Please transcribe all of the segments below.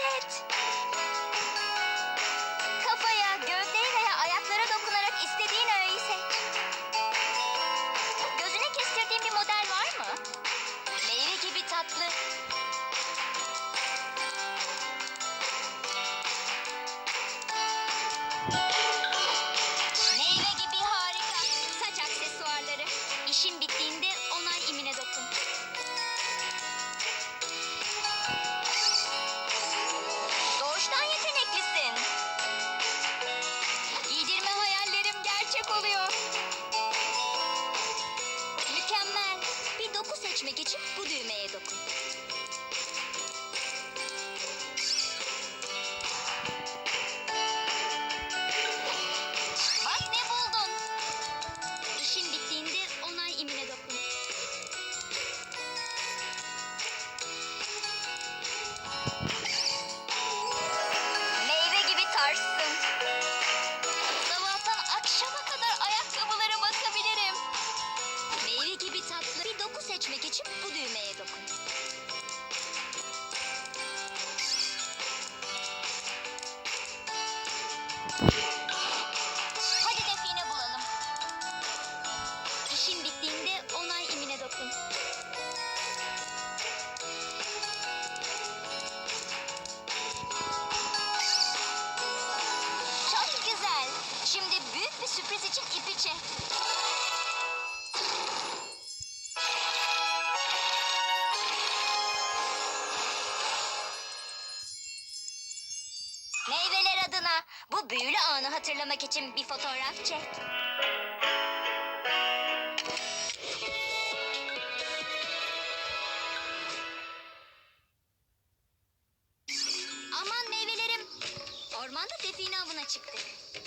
it. Seçmek için bu düğmeye dokun. Bak ne buldun. İşin bittiğinde onay imine dokun. Hadi define bulalım. İşin bittiğinde onay imine dokun. Çok güzel. Şimdi büyük bir sürpriz için ipi çek. Bu büyülü anı hatırlamak için bir fotoğraf çek. Aman meyvelerim. Ormanda define avına çıktık.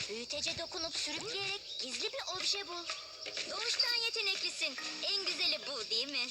Büyütece dokunup sürükleyerek gizli bir obje bul. Doğuştan yeteneklisin. En güzeli bu değil mi?